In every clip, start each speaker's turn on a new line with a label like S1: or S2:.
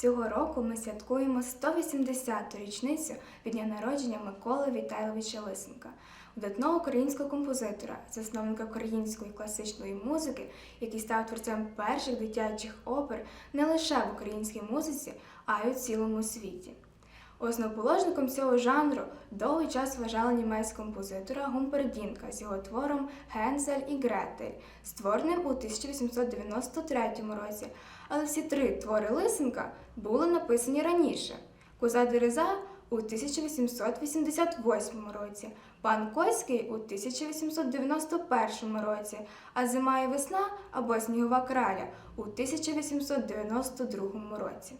S1: Цього року ми святкуємо 180-ту річницю від дня народження Миколи Вітайловича Лисенка, видатного українського композитора, засновника української класичної музики, який став творцем перших дитячих опер не лише в українській музиці, а й у цілому світі. Основоположником цього жанру довгий час вважали німецького композитора Гумпердінка з його твором Гензель і Гретель, створеним у 1893 році. Але всі три твори Лисенка були написані раніше. Коза Дереза у 1888 році, Пан Коський у 1891 році, а Зима і весна або Снігова краля у 1892 році.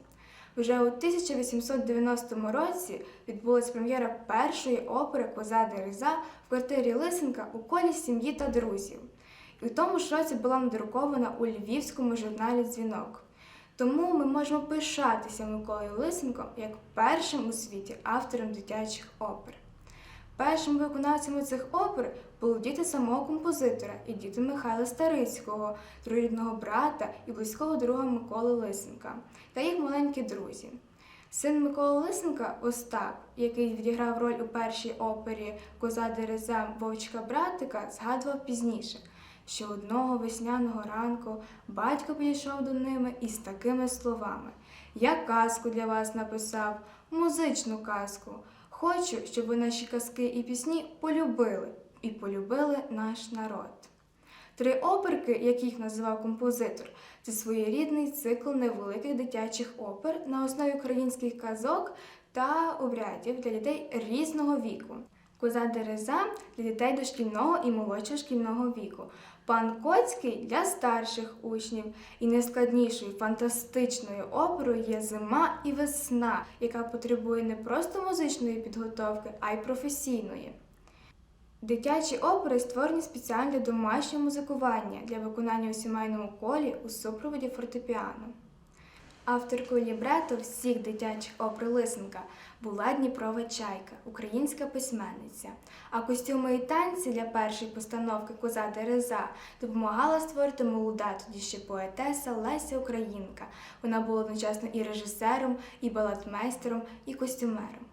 S1: Вже у 1890 році відбулася прем'єра першої опери Коза Дереза в квартирі Лисенка у колі сім'ї та друзів. І в тому ж році була надрукована у львівському журналі Дзвінок. Тому ми можемо пишатися Миколою Лисенком як першим у світі автором дитячих опер. Першими виконавцями цих опер були діти самого композитора і діти Михайла Старицького, троюрідного брата і близького друга Миколи Лисенка та їх маленькі друзі. Син Миколи Лисенка Остап, який відіграв роль у першій опері Коза Дереза Вовчка братика, згадував пізніше, що одного весняного ранку батько підійшов до ними із такими словами: Я казку для вас написав, музичну казку. Хочу, щоб ви наші казки і пісні полюбили і полюбили наш народ. Три оперки, яких називав композитор, це своєрідний цикл невеликих дитячих опер на основі українських казок та обрядів для дітей різного віку. Коза Дереза для дітей дошкільного і молодшого шкільного віку. Пан Коцький для старших учнів. І найскладнішою фантастичною оперою є зима і весна, яка потребує не просто музичної підготовки, а й професійної. Дитячі опери створені спеціально для домашнього музикування для виконання у сімейному колі у супроводі фортепіано. Авторкою лібрето всіх дитячих опер Лисенка була Дніпрова Чайка, українська письменниця. А костюми і танці для першої постановки Коза Дереза допомагала створити молода тоді ще поетеса Леся Українка. Вона була одночасно і режисером, і балетмейстером, і костюмером.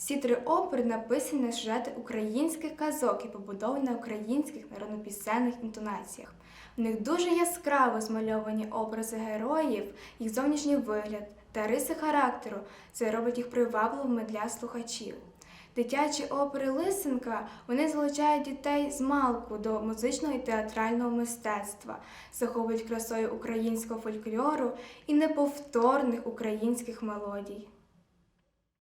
S1: Всі три опери написані на сюжети українських казок і побудовані на українських народнопісенних інтонаціях. В них дуже яскраво змальовані образи героїв, їх зовнішній вигляд та риси характеру. Це робить їх привабливими для слухачів. Дитячі опери Лисенка вони залучають дітей з малку до музичного і театрального мистецтва, заховують красою українського фольклору і неповторних українських мелодій.